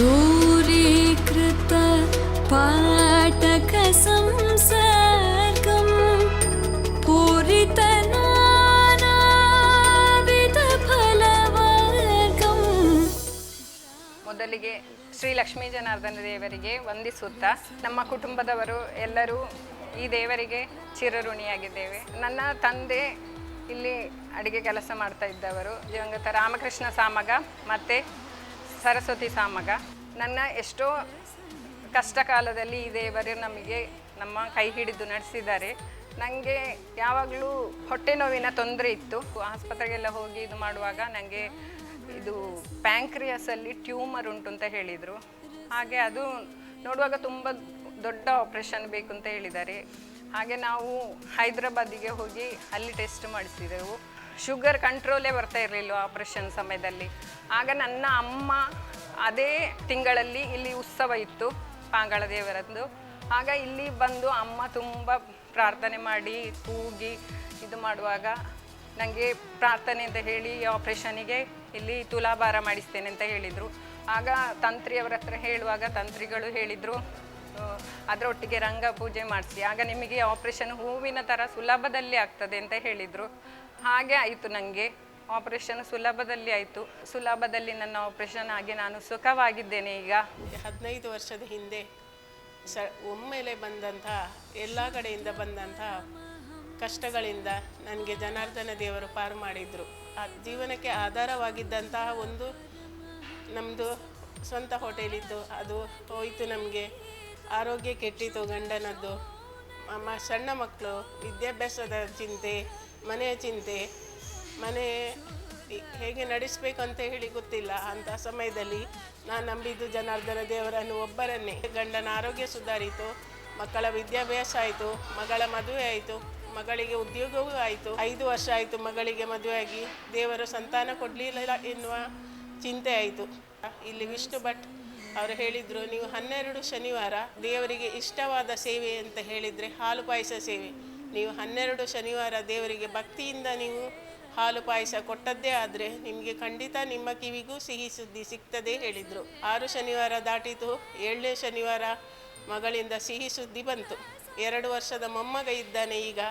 दूरीकृत पाटकसंसर्गम् पूरितनानाविधफलवर्गम् ಮೊದಲಿಗೆ ಶ್ರೀ ಲಕ್ಷ್ಮೀ ಜನಾರ್ದನ ದೇವರಿಗೆ ವಂದಿಸುತ್ತಾ ನಮ್ಮ ಕುಟುಂಬದವರು ಎಲ್ಲರೂ ಈ ದೇವರಿಗೆ ಚಿರಋಣಿಯಾಗಿದ್ದೇವೆ ನನ್ನ ತಂದೆ ಇಲ್ಲಿ ಅಡಿಗೆ ಕೆಲಸ ಮಾಡ್ತಾ ಇದ್ದವರು ದಿವಂಗತ ರಾಮಕೃಷ್ಣ ಸಾಮಗ ಮತ್ತು ಸರಸ್ವತಿ ಸಾಮಗ. ನನ್ನ ಎಷ್ಟೋ ಕಷ್ಟ ಕಾಲದಲ್ಲಿ ಈ ದೇವರು ನಮಗೆ ನಮ್ಮ ಕೈ ಹಿಡಿದು ನಡೆಸಿದ್ದಾರೆ. ನನಗೆ ಯಾವಾಗಲೂ ಹೊಟ್ಟೆ ನೋವಿನ ತೊಂದರೆ ಇತ್ತು. ಆಸ್ಪತ್ರೆಗೆಲ್ಲ ಹೋಗಿ ಇದು ಮಾಡುವಾಗ ನನಗೆ ಇದು ಪ್ಯಾಂಕ್ರಿಯಸಲ್ಲಿ ಟ್ಯೂಮರ್ ಉಂಟು ಅಂತ ಹೇಳಿದರು. ಹಾಗೆ ಅದು ನೋಡುವಾಗ ತುಂಬ ದೊಡ್ಡ ಆಪ್ರೇಷನ್ ಬೇಕು ಅಂತ ಹೇಳಿದ್ದಾರೆ. ಹಾಗೆ ನಾವು ಹೈದ್ರಾಬಾದಿಗೆ ಹೋಗಿ ಅಲ್ಲಿ ಟೆಸ್ಟ್ ಮಾಡಿಸಿದೆವು. ಶುಗರ್ ಕಂಟ್ರೋಲೇ ಬರ್ತಾ ಇರಲಿಲ್ಲ ಆಪ್ರೇಷನ್ ಸಮಯದಲ್ಲಿ? ಆಗ ನನ್ನ ಅಮ್ಮ ಅದೇ ತಿಂಗಳಲ್ಲಿ ಇಲ್ಲಿ ಉತ್ಸವ ಇತ್ತು, ಪಾಂಗಳ ದೇವರದ್ದು. ಆಗ ಇಲ್ಲಿ ಬಂದು ಅಮ್ಮ ತುಂಬ ಪ್ರಾರ್ಥನೆ ಮಾಡಿ ಕೂಗಿ ಇದು ಮಾಡುವಾಗ ನನಗೆ ಪ್ರಾರ್ಥನೆ ಅಂತ ಹೇಳಿ ಆಪ್ರೇಷನಿಗೆ ಇಲ್ಲಿ ತುಲಾಭಾರ ಮಾಡಿಸ್ತೇನೆ ಅಂತ ಹೇಳಿದರು. ಆಗ ತಂತ್ರಿಯವರ ಹತ್ರ ಹೇಳುವಾಗ ತಂತ್ರಿಗಳು ಹೇಳಿದರು ಅದರೊಟ್ಟಿಗೆ ರಂಗ ಪೂಜೆ ಮಾಡಿಸಿ. ಆಗ ನಿಮಗೆ ಆಪ್ರೇಷನ್ ಹೂವಿನ ಥರ ಸುಲಭದಲ್ಲಿ ಆಗ್ತದೆ ಅಂತ ಹೇಳಿದರು. ಹಾಗೆ ಆಯಿತು ನನಗೆ ಆಪ್ರೇಷನ್ ಸುಲಭದಲ್ಲಿ ಆಯಿತು. ಸುಲಭದಲ್ಲಿ ನನ್ನ ಆಪ್ರೇಷನ್ ಆಗಿ ನಾನು ಸುಖವಾಗಿದ್ದೇನೆ ಈಗ. ಹದಿನೈದು ವರ್ಷದ ಹಿಂದೆ ಸ ಒಮ್ಮೆಲೆ ಬಂದಂಥ, ಎಲ್ಲ ಕಡೆಯಿಂದ ಬಂದಂಥ ಕಷ್ಟಗಳಿಂದ ನನಗೆ ಜನಾರ್ದನ ದೇವರು ಪಾರು ಮಾಡಿದರು. ಆ ಜೀವನಕ್ಕೆ ಆಧಾರವಾಗಿದ್ದಂತಹ ಒಂದು ನಮ್ಮದು ಸ್ವಂತ ಹೋಟೆಲಿತ್ತು ಅದು ಹೋಯಿತು ನಮಗೆ. ಆರೋಗ್ಯ ಕೆಟ್ಟಿತು ಗಂಡನದ್ದು. ಮ ಸಣ್ಣ ಮಕ್ಕಳು ವಿದ್ಯಾಭ್ಯಾಸದ ಚಿಂತೆ, ಮನೆಯ ಚಿಂತೆ, ಮನೆ ಹೇಗೆ ನಡೆಸಬೇಕು ಅಂತ ಹೇಳಿ ಗೊತ್ತಿಲ್ಲ. ಅಂಥ ಸಮಯದಲ್ಲಿ ನಾನು ನಂಬಿದ್ದು ಜನಾರ್ದನ ದೇವರನ್ನು ಒಬ್ಬರನ್ನೇ. ಗಂಡನ ಆರೋಗ್ಯ ಸುಧಾರಿತು, ಮಕ್ಕಳ ವಿದ್ಯಾಭ್ಯಾಸ ಆಯಿತು, ಮಗಳ ಮದುವೆ ಆಯಿತು, ಮಗಳಿಗೆ ಉದ್ಯೋಗವೂ ಆಯಿತು. ಐದು ವರ್ಷ ಆಯಿತು ಮಗಳಿಗೆ ಮದುವೆಯಾಗಿ, ದೇವರು ಸಂತಾನ ಕೊಡಲಿಲ್ಲ ಎನ್ನುವ ಚಿಂತೆ ಆಯಿತು. ಇಲ್ಲಿ ವಿಷ್ಣು ಭಟ್ ಅವರು ಹೇಳಿದರು, ನೀವು ಹನ್ನೆರಡು ಶನಿವಾರ ದೇವರಿಗೆ ಇಷ್ಟವಾದ ಸೇವೆ ಅಂತ ಹೇಳಿದರೆ ಹಾಲು ಪಾಯಸ ಸೇವೆ. ನೀವು ಹನ್ನೆರಡು ಶನಿವಾರ ದೇವರಿಗೆ ಭಕ್ತಿಯಿಂದ ನೀವು ಹಾಲು ಪಾಯಸ ಕೊಟ್ಟದ್ದೇ ಆದರೆ ನಿಮಗೆ ಖಂಡಿತ ನಿಮ್ಮ ಕಿವಿಗೂ ಸಿಹಿ ಸುದ್ದಿ ಸಿಗ್ತದೆ, ಹೇಳಿದರು. ಆರು ಶನಿವಾರ ದಾಟಿತು, ಏಳನೇ ಶನಿವಾರ ಮಗಳಿಂದ ಸಿಹಿ ಸುದ್ದಿ ಬಂತು. ಎರಡು ವರ್ಷದ ಮೊಮ್ಮಗ ಇದ್ದಾನೆ ಈಗ.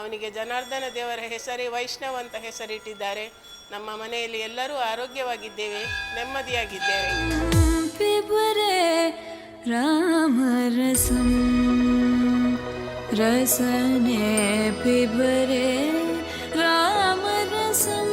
ಅವನಿಗೆ ಜನಾರ್ದನ ದೇವರ ಹೆಸರೇ ವೈಷ್ಣವ ಅಂತ ಹೆಸರಿಟ್ಟಿದ್ದಾರೆ. ನಮ್ಮ ಮನೆಯಲ್ಲಿ ಎಲ್ಲರೂ ಆರೋಗ್ಯವಾಗಿದ್ದೇವೆ, ನೆಮ್ಮದಿಯಾಗಿದ್ದೇವೆ. पिबरे रामरसं रसने पिबरे रामरसम्